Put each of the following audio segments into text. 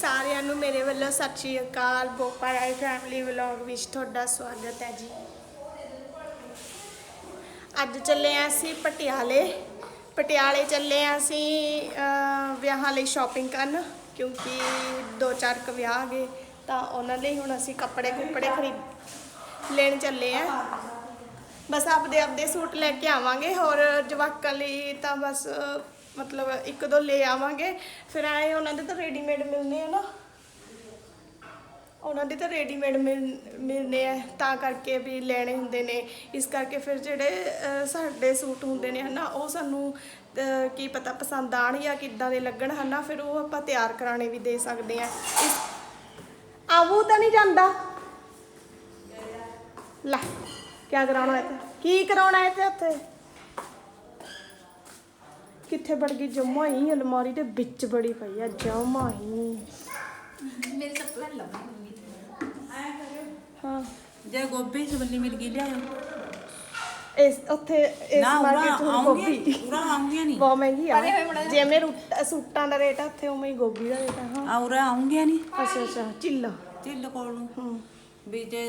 ਸਾਰਿਆਂ ਨੂੰ ਮੇਰੇ ਵੱਲੋਂ ਸਤਿ ਸ਼੍ਰੀ ਅਕਾਲ। ਬੋਪਾ ਰਾਈ ਫੈਮਿਲੀ ਵਲੌਗ ਵਿੱਚ ਤੁਹਾਡਾ ਸਵਾਗਤ ਹੈ ਜੀ। ਅੱਜ ਚੱਲੇ ਆ ਅਸੀਂ ਪਟਿਆਲੇ। ਪਟਿਆਲੇ ਚੱਲੇ ਆ ਅਸੀਂ ਵਿਆਹਾਂ ਲਈ ਸ਼ਾਪਿੰਗ ਕਰਨ, ਕਿਉਂਕਿ ਦੋ ਚਾਰ ਕੁ ਵਿਆਹ ਗਏ, ਤਾਂ ਉਹਨਾਂ ਲਈ ਹੁਣ ਅਸੀਂ ਕੱਪੜੇ ਕੁੱਪੜੇ ਖਰੀਦ ਲੈਣ ਚੱਲੇ ਆ ਬਸ ਆਪਦੇ ਆਪਦੇ ਸੂਟ ਲੈ ਕੇ ਆਵਾਂਗੇ, ਹੋਰ ਜਵਾਕਾਂ ਲਈ ਤਾਂ ਬਸ ਮਤਲਬ ਇੱਕ ਦੋ ਲੈ ਆਵਾਂਗੇ। ਫਿਰ ਆਏ ਉਹਨਾਂ ਦੇ ਤਾਂ ਰੈਡੀਮੇਡ ਮਿਲਨੇ ਆ ਨਾ। ਉਹਨਾਂ ਦੇ ਤਾਂ ਰੈਡੀਮੇਡ ਮਿਲਨੇ ਆ। ਤਾਂ ਕਰਕੇ ਵੀ ਲੈਣੇ ਹੁੰਦੇ ਨੇ। ਇਸ ਕਰਕੇ ਫਿਰ ਜਿਹੜੇ ਸਾਡੇ ਸੂਟ ਹੁੰਦੇ ਨੇ ਹਨਾ, ਉਹ ਸਾਨੂੰ ਕੀ ਪਤਾ ਪਸੰਦ ਆਣ ਜਾਂ ਕਿੱਦਾਂ ਦੇ ਲੱਗਣ ਹਨਾ, ਫਿਰ ਉਹ ਆਪਾਂ ਤਿਆਰ ਕਰਾਣੇ ਵੀ ਦੇ ਸਕਦੇ ਆ। ਇਸ ਆਵੂ ਤਾਂ ਨਹੀਂ ਜਾਂਦਾ। ਲੈ ਕੀ ਕਰਾਉਣਾ ਹੈ ਤੇ ਕੀ ਕਰਾਉਣਾ ਹੈ ਤੇ ਉੱਥੇ? ਕਿੱਥੇ ਵੜ ਗਈ? ਜਮਾ ਹੀ ਅਲਮਾਰੀ ਦੇ ਵਿੱਚ ਬੜੀ ਪਈ ਆ ਜਮਾ ਹੀ। ਮੇਰੇ ਚੱਪਲਾਂ ਲੱਭੀ ਮੰਮੀ ਹਾਂ। ਜੇ ਗੋਭੀ ਸਬੱਲੀ ਮਿਲ ਗਈ ਲਿਆਓ ਇਸ ਉੱਥੇ ਇਸ ਮਾਰਕੀਟ ਆਉਂਗੀ ਗੋਭੀ। ਉਰਾ ਆਉਂਗੀ ਨਹੀਂ। ਬਹੁਤ ਮਹਿੰਗੀ ਆ। ਜਿਵੇਂ ਰੂਟ- ਸੂਟਾਂ ਦਾ ਰੇਟ ਆ ਉੱਥੇ ਉਵੇਂ ਹੀ ਗੋਭੀ ਦਾ ਰੇਟ ਆ ਹਾਂ। ਆ ਉਰਾ ਆਉਂਗੀ ਨਹੀਂ। ਅੱਛਾ ਅੱਛਾ ਚਿੱਲਾ ਤਿਲ ਕੋਲ। ਨੂੰ ਹਾਂ। ਵੀ ਜੇ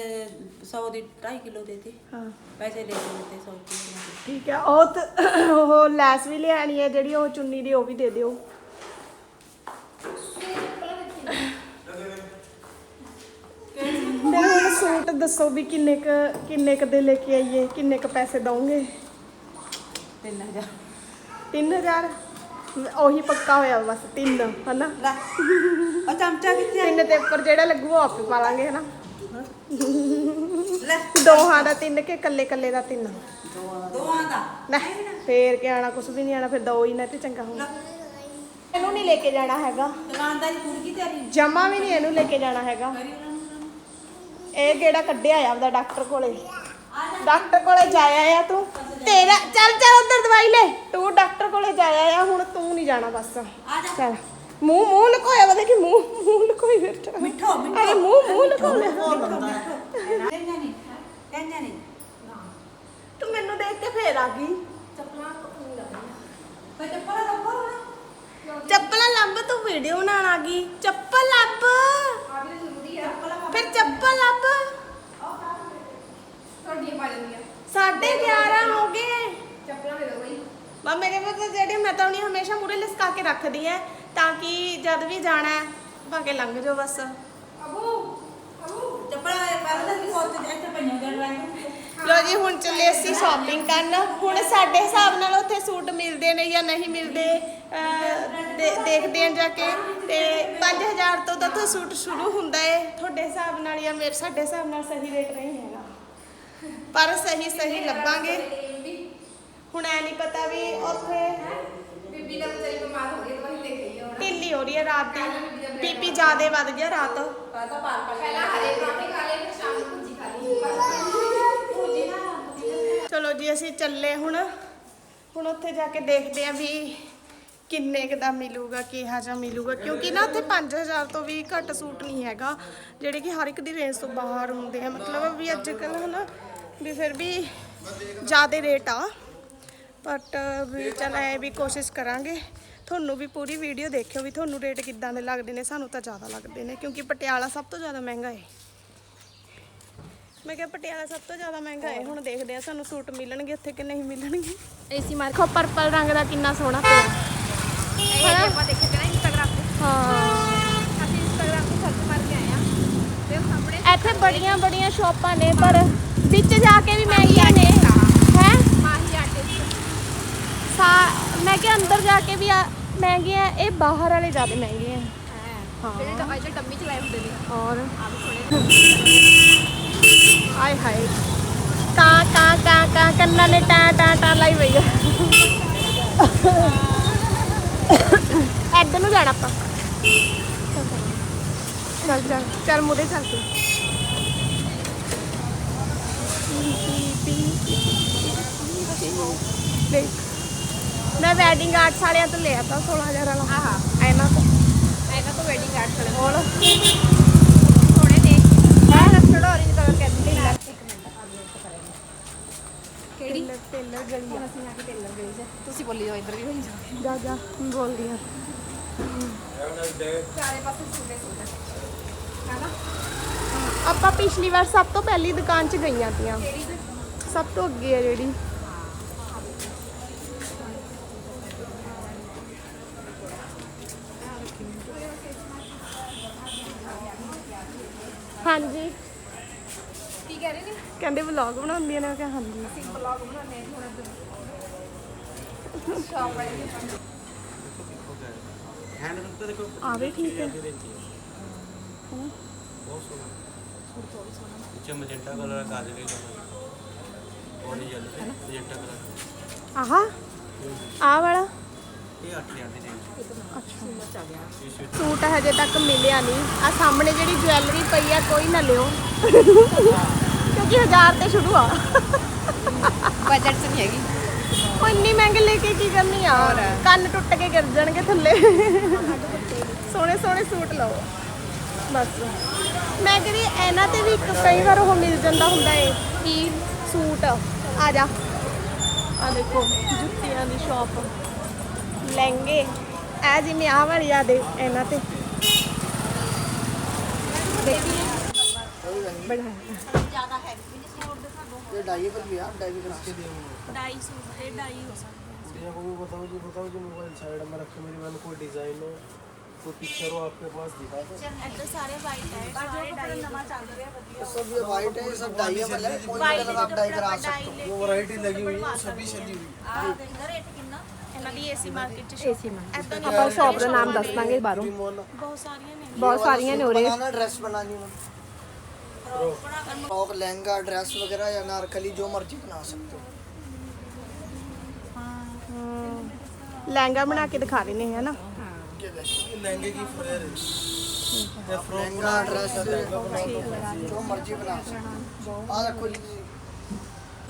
100 ਦੀ 2.5 ਕਿਲੋ ਦੇ ਦੇ ਹਾਂ। ਪੈਸੇ ਲੈ ਲੈਂਦੇ 100 ਦੀ ਠੀਕ ਹੈ ਉਹ ਤਾਂ- ਉਹ ਲੈਸ ਵੀ ਲਿਆਣੀ ਹੈ ਜਿਹੜੀ ਉਹ ਚੁੰਨੀ ਦੀ ਉਹ ਵੀ ਦੇ ਦਿਓ। ਹੁਣ ਸੂਟ ਦੱਸੋ ਵੀ ਕਿੰਨੇ ਕ ਕਿੰਨੇ ਕ ਦੇ ਲੈ ਕੇ ਆਈਏ ਕਿੰਨੇ ਕ ਪੈਸੇ ਦਵੋਗੇ 3000 3000 ਉਹੀ ਪੱਕਾ ਹੋਇਆ ਬਸ 3 ਹਨਾ? ਲੈ। ਉਹ ਚਮਚਾ ਕਿੱਥੇ ਆ? ਤਿੰਨ ਤੇ ਉੱਪਰ ਜਿਹੜਾ ਲੱਗੂ ਉਹ ਆਪੇ ਪਾ ਲਾਂਗੇ ਹਨਾ? ਲੈ। ਦੋਹਾਂ ਦਾ ਤਿੰਨ ਕੇ ਕੱਲੇ ਕੱਲੇ ਦਾ ਤਿੰਨ? ਦੋਆਂ ਦਾ। ਨਾ ਫੇਰ ਕੀ ਆਣਾ ਕੁਛ ਵੀ ਨਹੀਂ ਆਣਾ ਫਿਰ ਦੋ ਹੀ ਨਾ ਤੇ ਚੰਗਾ ਹੋਊ। ਇਹਨੂੰ ਨਹੀਂ ਲੈ ਕੇ ਜਾਣਾ ਹੈਗਾ। ਦੁਕਾਨਦਾਰੀ ਪੂਰੀ ਤੇਰੀ? ਜਮਾ ਵੀ ਨਹੀਂ ਇਹਨੂੰ ਲੈ ਕੇ ਜਾਣਾ ਹੈਗਾ। ਇਹ ਕਿਹੜਾ ਕੱਢਿਆ ਆ ਆਪਦਾ ਡਾਕਟਰ ਕੋਲੇ। ਡਾਕਟਰ ਕੋਲੇ ਜਾਇਆ ਆ ਤੂੰ। ਤੇਰਾ ਚੱਲ ਚੱਲ ਉੱਧਰ ਦਵਾਈ ਲੈ। ਤੂੰ ਡਾਕਟਰ ਕੋਲੇ ਜਾਇਆ ਆ ਹੁਣ ਤੂੰ ਨਹੀਂ ਜਾਣਾ ਬਸ। ਚੱਲ। ਮੂੰਹ ਮੂੰਹ ਲਕੋਇਆ ਵਾ ਦੇਖੀ ਮੂੰਹ ਮੂੰਹ ਲਕੋਈ ਬੈਠਾ ਮਿੱਠੋ ਮਿੱਠੋ। ਅਰੇ ਮੂੰਹ ਮੂੰਹ ਲਕੋ ਲਿਆ ਕਹਿੰਦਾ ਨਹੀਂ ਕਹਿੰਦਾ ਨਹੀਂ। ਤੂੰ ਮੈਨੂੰ ਦੇਖ ਕੇ ਫੇਰ ਆ ਗਈ। ਪਰ ਚੱਪਲਾਂ ਰੱਖੋ ਚੱਪਲਾਂ ਲੱਭ ਤੂੰ ਵੀਡੀਓ ਬਣਾਉਣ ਆ ਗਈ। ਚੱਪਲ ਲੱਭ। ਫਿਰ ਚੱਪਲ ਲੱਭ। ਸਾਢੇ 11 ਹੋ ਗਏ। ਬਾ ਮੇਰੇ ਕੋਲ ਤਾਂ ਜਿਹੜੇ ਮੈਂ ਤਾਂ ਉਹਨੀ ਹਮੇਸ਼ਾ ਮੂਰੇ ਲਿਸਕਾ ਕੇ ਰੱਖਦੀ ਐ। ਤਾਂ ਕਿ ਜਦ ਵੀ ਜਾਣਾ ਹੈ ਭਾਵੇਂ ਲੰਘ ਜਾਓ ਬਸ। ਕੀ ਲੋ ਜੀ ਹੁਣ ਚੱਲੇ ਅਸੀਂ ਸ਼ਾਪਿੰਗ ਕਰਨ। ਹੁਣ ਸਾਡੇ ਹਿਸਾਬ ਨਾਲ ਉੱਥੇ ਸੂਟ ਮਿਲਦੇ ਨੇ ਜਾਂ ਨਹੀਂ ਮਿਲਦੇ ਅਹ, ਦੇ- ਦੇਖਦੇ ਆਂ ਜਾ ਕੇ। ਤੇ 5000 ਤੋਂ ਤਾਂ ਉੱਥੇ ਸੂਟ ਸ਼ੁਰੂ ਹੁੰਦਾ ਏ। ਤੁਹਾਡੇ ਹਿਸਾਬ ਨਾਲ ਜਾਂ ਮੇਰੇ ਸਾਡੇ ਹਿਸਾਬ ਨਾਲ ਸਹੀ ਰੇਟ ਨਹੀਂ ਹੈਗਾ। ਪਰ ਸਹੀ ਸਹੀ ਲੱਭਾਂਗੇ। ਹੁਣ ਐ ਨਹੀਂ ਪਤਾ ਵੀ ਉੱਥੇ ਬੀਬੀ ਦਾ ਵਿਚਾਰੀ ਬਿਮਾਰ ਹੋ ਗਈ ਦਵਾਈ ਕੇ ਢਿੱਲੀ ਹੋ ਰਹੀ ਹੈ ਰਾਤ ਦੀ। ਬੀਪੀ ਜ਼ਿਆਦੇ ਵੱਧ ਗਿਆ ਰਾਤ। ਪਹਿਲਾਂ ਹਰੇ ਪਰੌਂਠੇ ਖਾ ਲਏ ਫਿਰ ਸ਼ਾਮ ਨੂੰ ਭੁੱਜੀ ਖਾ ਲਈ। ਭੁੱਜੀ ਨਾ ਚਲੋ ਜੀ ਅਸੀਂ ਚੱਲੇ ਹੁਣ। ਹੁਣ ਉੱਥੇ ਜਾ ਕੇ ਦੇਖਦੇ ਆਂ ਵੀ ਕਿੰਨੇ ਕੁ ਦਾ ਮਿਲੂਗਾ ਕਿਹਾ ਜਿਹਾ ਮਿਲੂਗਾ। ਕਿਉਂਕਿ ਨਾ ਉੱਥੇ 5000 ਤੋਂ ਵੀ ਘੱਟ ਸੂਟ ਨਹੀਂ ਹੈਗਾ। ਜਿਹੜੇ ਕਿ ਹਰ ਇੱਕ ਦੀ ਰੇਂਜ ਤੋਂ ਬਾਹਰ ਹੁੰਦੇ ਆ। ਮਤਲਬ ਵੀ ਅੱਜ ਕੱਲ ਹਨਾ ਵੀ ਫਿਰ ਵੀ ਜ਼ਿਆਦੇ ਰੇਟ ਆ। ਬਟ ਵੀ ਚਲ ਐ ਵੀ ਕੋਸ਼ਿਸ਼ ਕਰਾਂਗੇ। ਤੁਹਾਨੂੰ ਵੀ ਪੂਰੀ ਵੀਡੀਓ ਦੇਖਿਓ ਵੀ ਤੁਹਾਨੂੰ ਰੇਟ ਕਿੱਦਾਂ ਦੇ ਲੱਗਦੇ ਨੇ ਸਾਨੂੰ ਤਾਂ ਜ਼ਿਆਦਾ ਲੱਗਦੇ ਨੇ ਕਿਉਂਕਿ ਪਟਿਆਲਾ ਸਭ ਤੋਂ ਜ਼ਿਆਦਾ ਮਹਿੰਗਾ ਹੈ। ਮੈਂ ਕਿਹਾ ਪਟਿਆਲਾ ਸਭ ਤੋਂ ਜ਼ਿਆਦਾ ਮਹਿੰਗਾ ਹੈ ਹੁਣ ਦੇਖਦੇ ਆ ਸਾਨੂੰ ਸੂਟ ਮਿਲਣਗੇ ਇੱਥੇ ਕਿ ਨਹੀਂ ਮਿਲਣਗੇ। ਏਸੀ ਮਾਰ ਖੋ ਪਰਪਲ ਰੰਗ ਦਾ ਕਿੰਨਾ ਸੋਹਣਾ ਪਿਆ ਇਹ ਆਪਾਂ ਦੇਖੇ ਤੇ ਨਾ ਇੰਸਟਾਗ੍ਰਾਮ ਤੇ। ਹਾਂ। ਅਸੀਂ ਇੰਸਟਾਗ੍ਰਾਮ ਤੇ ਸਰਚ ਮਾਰ ਕੇ ਆਏ ਆ ਤੇ ਉਹ ਸਾਹਮਣੇ ਇੱਥੇ ਬੜੀਆਂ ਬੜੀਆਂ ਸ਼ਾਪਾਂ ਨੇ ਪਰ ਵਿੱਚ ਜਾ ਕੇ ਵੀ ਮਹਿੰਗੀਆਂ ਨੇ ਹੈ। ਮਾਹੀ ਆਰਟਿਸਟ ਸਾ ਮੈਂ ਕਿਹਾ ਅੰਦਰ ਜਾ ਕੇ ਵੀ ਆ- ਮਹਿੰਗੀਆਂ ਇਹ ਬਾਹਰ ਵਾਲੇ ਜ਼ਿਆਦਾ ਮਹਿੰਗੇ ਆ ਹਾਂ ਜਿਹੜੇ ਤਾਂ ਅਜੇ ਟੰਮੀ ਚ ਲਾਏ ਹੁੰਦੇ ਨੇ ਔਰ ਆ ਵੀ ਸੋਹਣੇ ਆਏ ਹਾਏ ਕਾਂ ਕਾਂ ਕਾਂ ਕਾਂ ਕੰਨਾਂ ਨੇ ਟਾਂ ਟਾਂ ਟਾਂ ਲਾਈ ਪਈ ਆ ਇੱਧਰ ਨੂੰ ਜਾਣਾ ਆਪਾਂ ਚੱਲ ਚੱਲ ਚੱਲ ਮੁਰੇ ਚੱਲ ਤੂੰ ਦੇਖ ਮੈਂ ਵੈਡਿੰਗ ਆਰਟਸ ਵਾਲਿਆਂ ਤੋਂ ਲਿਆ ਤਾ 16000 ਵਾਲਾ। ਆਹਾ। ਇਹਨਾਂ ਤੋਂ। ਇਹਨਾਂ ਤੋਂ ਵੈਡਿੰਗ ਕਾਰਡ ਖੜੇ ਬੋਲ ਸੋਹਣੇ ਨੇ ਹੈ ਰਸਟਡ orange ਕਲਰ ਕਹਿੰਦੇ ਨੇ ਕਿਹੜੀ? ਟੇਲਰ ਗਲੀ ਹੁਣ ਅਸੀਂ ਆ ਕੇ ਟੇਲਰ ਗਏ ਸੀ ਤੁਸੀਂ ਬੋਲੀ ਜਾਓ ਇੱਧਰ ਵੀ ਹੋਈ ਜਾਓ। ਜਾ ਜਾ ਬੋਲਦੀ ਆ। ਚਾਰੇ ਪਾਸੇ ਸੂਟੇ ਸੂਟ। ਆਪਾਂ ਪਿਛਲੀ ਵਾਰ ਸਭ ਤੋਂ ਪਹਿਲੀ ਦੁਕਾਨ 'ਚ ਗਈਆਂ ਤੀਆਂ। ਸਭ ਤੋਂ ਅੱਗੇ ਆ ਜਿਹੜੀ। ਹਾਂਜੀ। ਕੀ ਕਹਿ ਰਹੇ ਨੇ? ਕਹਿੰਦੇ ਵਲੌਗ ਬਣਾਉਂਦੀਆਂ ਨੇ ਮੈਂ ਕਿਹਾ ਹਾਂਜੀ। ਅਸੀਂ ਵਲੌਗ ਬਣਾਉਂਦੇ ਹਾਂ ਹੁਣ ਇੱਧਰ। ਸ਼ਾਪ ਵਾਲੀ ਹੈਂਡ ਬੈਗ ਤਾਂ ਦੇਖੋ ਆ ਵੀ ਠੀਕ ਹੈ। ਬਹੁਤ ਸੋਹਣਾ। ਪਿੱਛੇ ਮਜੈਂਟਾ ਕਲਰ ਦਾ ਕਾਜਲ ਵੀ ਕਲਰ ਔਰ ਯੈਲੋ ਮਜੈਂਟਾ ਕਲਰ ਆਹ। ਆ ਵਾਲਾ। ਇਹ ਸੂਟ ਹਜੇ ਤੱਕ ਮਿਲਿਆ ਨਹੀਂ। ਆ ਸਾਹਮਣੇ ਜਿਹੜੀ ਜਵੈਲਰੀ ਪਈ ਆ ਕੋਈ ਨਾ ਲਿਓ। ਕਿਉਂਕਿ 1000 ਤੇ ਸ਼ੁਰੂ ਆ। ਬਜਟ ਚ ਨਹੀਂ ਹੈਗੀ। ਉਹ ਇੰਨੀ ਮਹਿੰਗੀ ਲੈ ਕੇ ਕੀ ਕਰਨੀ ਆ? ਕੰਨ ਟੁੱਟ ਕੇ ਗਿਰ ਜਾਣਗੇ ਥੱਲੇ। ਸੋਹਣੇ ਸੋਹਣੇ ਸੂਟ ਲਓ। ਬਸ। ਮੈਂ ਕਹਿੰਦੀ ਇਹਨਾਂ ਤੇ ਵੀ ਕਈ ਵਾਰ ਉਹ ਮਿਲ ਜਾਂਦਾ ਹੁੰਦਾ ਏ ਕੀ ਸੂਟ ਆ ਜਾ। ਆ ਦੇਖੋ ਜੁੱਤੀਆਂ ਦੀ ਸ਼ਾਪ लहंगे आज इन्हें आवर याद है ना ते तो। पिक्चर आपके पास दिखा दो सारे वाइट है सारे डाई सब ये वाइट है सब डाई है मतलब कोई कलर आप डाई करा सकते हो। वो वैरायटी लगी हुई है सभी सजी हुई है। ਇਹਨਾਂ ਦੀ ਏਸੀ ਮਾਰਕੀਟ ਚ ਏਸੀ ਮਾਰਕੀਟ ਆਪਾਂ ਸ਼ਾਪ ਦਾ ਨਾਮ ਦੱਸ ਦਾਂਗੇ ਬਾਹਰੋਂ मोन ਬਹੁਤ ਸਾਰੀਆਂ ਨੇ ਬਹੁਤ ਸਾਰੀਆਂ ਨੇ ਉਰੇ बनाना ड्रेस बनानी हो फ्रॉक लहंगा ड्रेस वगैरह या नारकली जो मर्जी बना सकते हो ਲਹਿੰਗਾ ਬਣਾ ਕੇ ਦਿਖਾ ਰਹੇ ਨੇ ਹਨਾ ये देखिए लहंगे की फ्लेयर है लहंगा ड्रेस जो मर्जी बना सकते हो आ देखो जी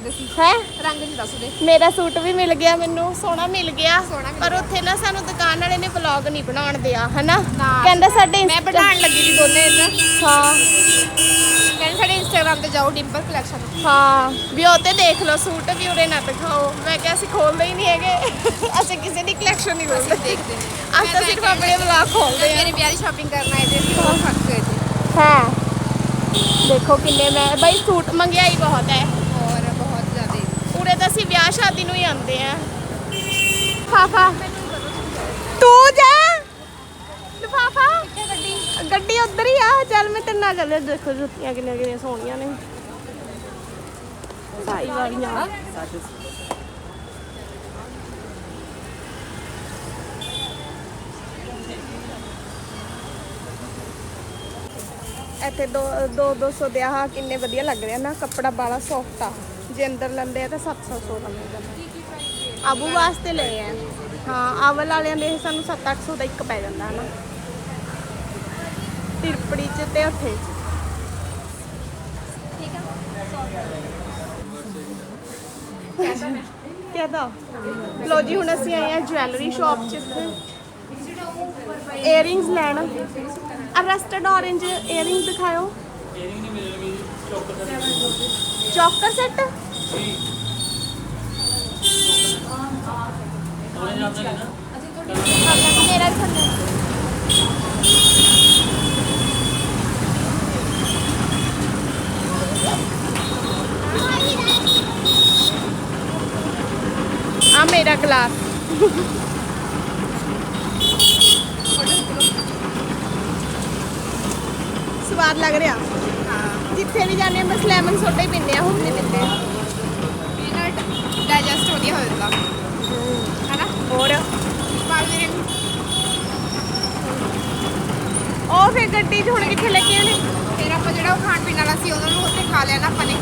ਹੈ? ਰੰਗ ਨਹੀਂ ਦੱਸਦੇ। ਮੇਰਾ ਸੂਟ ਵੀ ਮਿਲ ਗਿਆ ਮੈਨੂੰ ਸੋਹਣਾ ਮਿਲ ਗਿਆ। ਪਰ ਉੱਥੇ ਨਾ ਸਾਨੂੰ ਦੁਕਾਨ ਵਾਲੇ ਨੇ ਵਲੌਗ ਨਹੀਂ ਬਣਾਉਣ ਦਿਆ ਹਨਾ? ਕਹਿੰਦਾ ਸਾਡੇ ਮੈਂ ਬਣਾਉਣ ਲੱਗੀ ਸੀ ਦੋਨੇ ਇੱਧਰ। ਹਾਂ। ਕਹਿੰਦੇ ਸਾਡੇ ਇੰਸਟਾਗ੍ਰam ਤੇ ਜਾਓ ਡਿੰਪਲ ਕਲੈਕਸ਼ਨ ਹਾਂ ਵੀ ਉਹ ਤੇ ਦੇਖ ਲਓ ਸੂਟ ਵੀ ਉਰੇ ਨਾ ਦਿਖਾਓ। ਮੈਂ ਕਿਹਾ ਅਸੀਂ ਖੋਲਦੇ ਹੀ ਨਹੀਂ ਹੈਗੇ। ਅਸੀਂ ਕਿਸੇ ਦੀ ਕਲੈਕਸ਼ਨ ਨਹੀਂ ਖੋਲਦੇ ਦੇਖਦੇ ਨੇ ਅਸੀਂ ਤਾਂ ਸਿਰਫ ਆਪਣੇ ਵਲੌਗ ਖੋਲਦੇ ਆ ਮੇਰੀ ਵਿਆਹ ਦੀ ਸ਼ਾਪਿੰਗ ਕਰਨ ਆਏ ਤੇ ਅਸੀਂ ਬਹੁਤ ਥੱਕ ਗਏ ਸੀ ਹਾਂ। ਦੇਖੋ ਕਿੰਨੇ ਮੈਂ ਬਈ ਸੂਟ ਮੰਗਿਆਈ ਬਹੁਤ ਹੈ ਔਰ ਬਹੁਤ ਜ਼ਿਆਦਾ ਉਰੇ ਤਾਂ ਅਸੀਂ ਵਿਆਹ ਸ਼ਾਦੀ ਨੂੰ ਹੀ ਆਉਂਦੇ ਆ। ਫਾਫਾ ਤੂੰ ਜਾ। ਲਫਾਫਾ। ਗੱਡੀ ਗੱਡੀ ਹੀ ਆ। ਚੱਲ ਮੈਂ ਤੇਰੇ ਨਾਲ ਗੱਲ ਦੇਖੋ ਜੁੱਤੀਆਂ ਕਿੰਨੀਆਂ ਕਿੰਨੀਆਂ ਸੋਹਣੀਆਂ ਨੇ। ਸਾਈ ਵਾਲੀਆਂ। ਇੱਥੇ ਦੋ ਦੋ ਦੋ ਸੌ ਦੇ ਆਹ ਕਿੰਨੇ ਵਧੀਆ ਲੱਗ ਰਿਹਾ ਨਾ। ਕੱਪੜਾ ਬਾਲਾ ਸੌਫਟ ਆ। ਜੇ ਅੰਦਰ ਲੈਂਦੇ ਆ ਤਾਂ 700 ਸੌ ਦਾ ਮਿਲ ਜਾਂਦਾ। ਆਬੂ ਵਾਸਤੇ ਲਏ ਆ। ਹਾਂ ਆਵਲ ਵਾਲਿਆਂ ਦੇ ਸਾਨੂੰ 7-800 ਦਾ ਇੱਕ ਪੈ ਜਾਂਦਾ ਹਨਾ। ਤਿਰਪੜੀ ਚ ਤੇ ਉੱਥੇ ਕਿਹਦਾ ਲੋ ਜੀ ਹੁਣ ਅਸੀਂ ਆਏ ਆ ਜਵੈਲਰੀ ਸ਼ਾਪ ਚ ਇੱਥੇ। ਏਅਰਿੰਗਸ ਲੈਣ। ਆ ਰਸਟਡ orange ਏਅਰਿੰਗ ਦਿਖਾਓ ਚੌਕਰ ਸੈੱਟ ਮੇਰਾ ਵੀ ਥੱਲੇ ਆ ਮੇਰਾ ਗਲਾਸ ਸਵਾਦ ਲੱਗ ਰਿਹਾ ਜਿੱਥੇ ਵੀ ਜਾਂਦੇ ਹਾਂ ਬਸ ਲੈਮਨ ਸੋਡਾ ਹੀ ਪੀਂਦੇ ਆ ਹੁਣ ਨਹੀਂ ਪੀਂਦੇ। ਪੀਨਟ ਡਾਈਜੈਸਟ ਵਧੀਆ ਹੋ ਜਾਂਦਾ ਹੈਨਾ? ਹੋਰ? ਬਾਜੀ ਉਹ ਫਿਰ ਗੱਡੀ 'ਚ ਹੁਣ ਕਿੱਥੇ ਲੈ ਕੇ ਆਣੇ ਫਿਰ ਆਪਾਂ ਜਿਹੜਾ ਉਹ ਖਾਣ ਪੀਣ ਵਾਲਾ ਸੀ ਉਹਨਾਂ ਨੂੰ ਉੱਥੇ ਖਾ ਲਿਆ ਨਾ ਆਪਾਂ ਨੇ।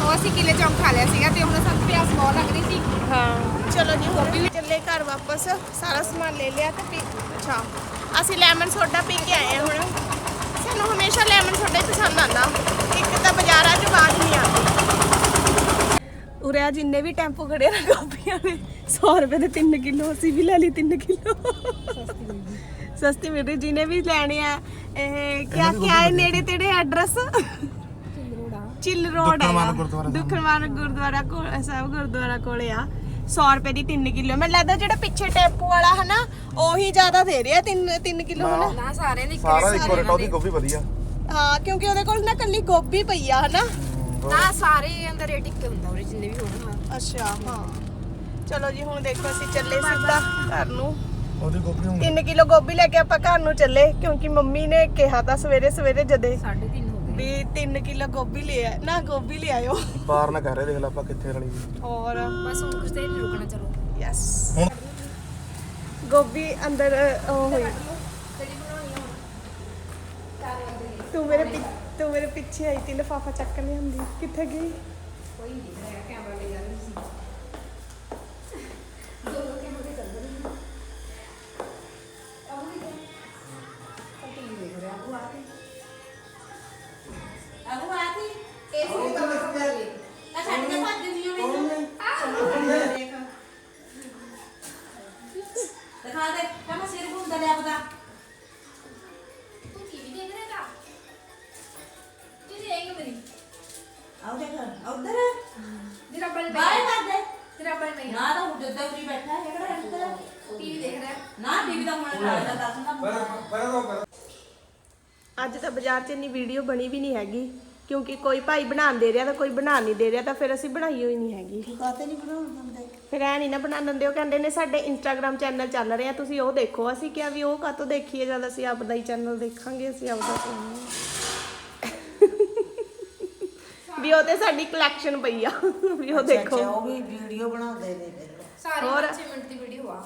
ਉਹ ਅਸੀਂ ਕਿਲੇ ਚੌਂਕ ਖਾ ਲਿਆ ਸੀਗਾ ਤੇ ਹੁਣ ਸਾਨੂੰ ਪਿਆਸ ਬਹੁਤ ਲੱਗ ਰਹੀ ਸੀ। ਹਾਂ। ਚਲੋ ਜੀ ਹੁਣ ਵੀ ਚੱਲੇ ਘਰ ਵਾਪਸ। ਸਾਰਾ ਸਮਾਨ ਲੈ ਲਿਆ ਤੇ ਪੀ ਅੱਛਾ। ਅਸੀਂ ਲੈਮਨ ਸੋਡਾ ਪੀ ਕੇ ਆਏ ਹਾਂ ਹੁਣ। ਸਾਨੂੰ ਹਮੇਸ਼ਾ ਲੈਮਨ ਸੋਡਾ ਹੀ ਪਸੰਦ ਆਉਂਦਾ ਇੱਕ ਤਾਂ ਬਾਜ਼ਾਰਾਂ 'ਚ ਬਾਤ ਨਹੀਂ ਆਉਂਦੀ ਉਰੇ ਆ ਜਿੰਨੇ ਵੀ ਟੈਂਪੋ ਖੜੇ ਨੇ ਕਾਪੀਆਂ ਨੇ 100 ਰੁਪਏ ਦੇ 3 ਕਿਲੋ ਅਸੀਂ ਵੀ ਲੈ ਲਈ 3 ਕਿਲੋ। ਸਸਤੀ ਮਿਲ ਰਹੀ ਜਿਹਨੇ ਵੀ ਲੈਣੇ ਆ ਇਹ ਕਿਆ ਕਿਆ ਹੈ ਨੇੜੇ ਤੇੜੇ ਐਡਰੈਸ ਚਿੱਲ ਰੋਡ ਹੈ। ਦੁਖਨਵਾਨ ਗੁਰਦੁਆਰਾ ਕੋਲ ਸਾਹਿਬ ਗੁਰਦੁਆਰਾ ਕੋਲੇ ਆ। 100 ਰੁਪਏ ਦੀ 3 ਕਿਲੋ। ਮੈਨੂੰ ਲੱਗਦਾ ਜਿਹੜਾ ਪਿੱਛੇ ਟੈਂਪੂ ਵਾਲਾ ਹਨਾ ਉਹੀ ਜ਼ਿਆਦਾ ਦੇ ਰਿਹਾ 3 3 ਕਿਲੋ ਹਨਾ? ਨਾ ਸਾਰਿਆਂ ਦੀ ਸਾਰਾ ਇੱਕੋ ਰੇਟ ਉਹਦੀ ਗੋਭੀ ਵਧੀਆ। ਹਾਂ ਕਿਉਂਕਿ ਉਹਦੇ ਕੋਲ ਨਾ ਕੱਲੀ ਗੋਭੀ ਪਈ ਆ ਹਨਾ। ਨਾ ਸਾਰੇ ਅੰਦਰ ਰੇਟ ਇੱਕ ਹੁੰਦਾ ਉਹਦੇ ਜਿੰਨੇ ਵੀ ਹੋਣ ਹਾਂ। ਅੱਛਾ ਹਾਂ। ਚਲੋ ਜੀ ਹੁਣ ਦੇਖੋ ਅਸੀਂ ਚੱਲੇ ਸਿੱਧਾ ਘਰ ਨੂੰ। ਉਹਦੀ ਗੋਭੀ ਹੁਣ। 3 ਕਿਲੋ ਗੋਭੀ ਲੈ ਕੇ ਆਪਾਂ ਘਰ ਨੂੰ ਚੱਲੇ ਕਿਉਂਕਿ ਮੰਮੀ ਨੇ ਕਿਹਾ ਤਾਂ ਸਵੇਰੇ ਸਵੇਰੇ ਜਦੇ 3.5 ਹੋ ਗਏ। ਵੀ 3 ਕਿਲੋ ਗੋਭੀ ਲੈ ਆ ਨਾ ਗੋਭੀ ਲੈ ਆਇਓ। ਬਾਹਰ ਨਾ ਕਹਿ ਰਹੇ ਦੇਖ ਲੈ ਆਪਾਂ ਕਿੱਥੇ ਰਲੀ ਔਰ ਬਸ ਹੁਣ ਕੁਝ ਦੇਰ ਰੁਕਣਾ ਚਲੋ। ਯੈਸ ਹੁਣ ਗੋਭੀ ਅੰਦਰ ਹੋਈ। ਤੂੰ ਮੇਰੇ ਪਿ- ਤੂੰ ਮੇਰੇ ਪਿੱਛੇ ਆਈ ਤੀ ਲਫਾਫਾ ਚੱਕ ਲਿਆਂਦੀ। ਕਿੱਥੇ ਗਈ? ਅਗੂ ਨਾ ਤਾਂ ਹੁਣ ਜਿੱਦਾਂ ਉਰੀ ਬੈਠਾ ਹੈ ਕਿਹੜਾ ਇੱਧਰ ਟੀਵੀ ਦੇਖ ਰਿਹਾ ਨਾ ਟੀਵੀ ਦਾ ਹੁਣ ਲੱਗਦਾ ਦੱਸ ਨਾ ਅੱਜ ਤਾਂ ਬਾਜ਼ਾਰ 'ਚ ਇੰਨੀ ਵੀਡੀਓ ਬਣੀ ਵੀ ਨਹੀਂ ਹੈਗੀ ਕਿਉਂਕਿ ਕੋਈ ਭਾਈ ਬਣਾਉਣ ਦੇ ਰਿਹਾ ਤਾਂ ਕੋਈ ਬਣਾ ਨਹੀਂ ਦੇ ਰਿਹਾ ਤਾਂ ਫਿਰ ਅਸੀਂ ਬਣਾਈ ਹੋਈ ਨਹੀਂ ਹੈਗੀ। ਕਾਤੇ ਨਹੀਂ ਬਣਾਉਣ ਦਿੰਦੇ? ਫਿਰ ਐ ਨਹੀਂ ਨਾ ਬਣਾ ਦਿੰਦੇ ਉਹ ਕਹਿੰਦੇ ਨੇ ਸਾਡੇ ਇੰਸਟਾਗ੍ਰam ਚੈਨਲ ਚੱਲ ਰਿਹਾ ਤੁਸੀਂ ਉਹ ਦੇਖੋ। ਅਸੀਂ ਕਿਹਾ ਵੀ ਉਹ ਕਾਤੋਂ ਦੇਖੀਏ ਜਦ ਅਸੀਂ ਆਪਦਾ ਹੀ ਚੈਨਲ ਦੇਖਾਂਗੇ ਅਸੀਂ ਆਪਦਾ ਚੈਨਲ ਵੀ ਉਹ ਤੇ ਸਾਡੀ ਕਲੈਕਸ਼ਨ ਪਈ ਆ ਵੀ ਉਹ ਦੇਖੋ। ਉਹ ਵੀ ਵੀਡੀਓ ਬਣਾਉਂਦੇ ਨੇ ਸਾਰੀ ਹੋਰ? 5 ਮਿੰਟ ਦੀ ਵੀਡੀਓ ਆ।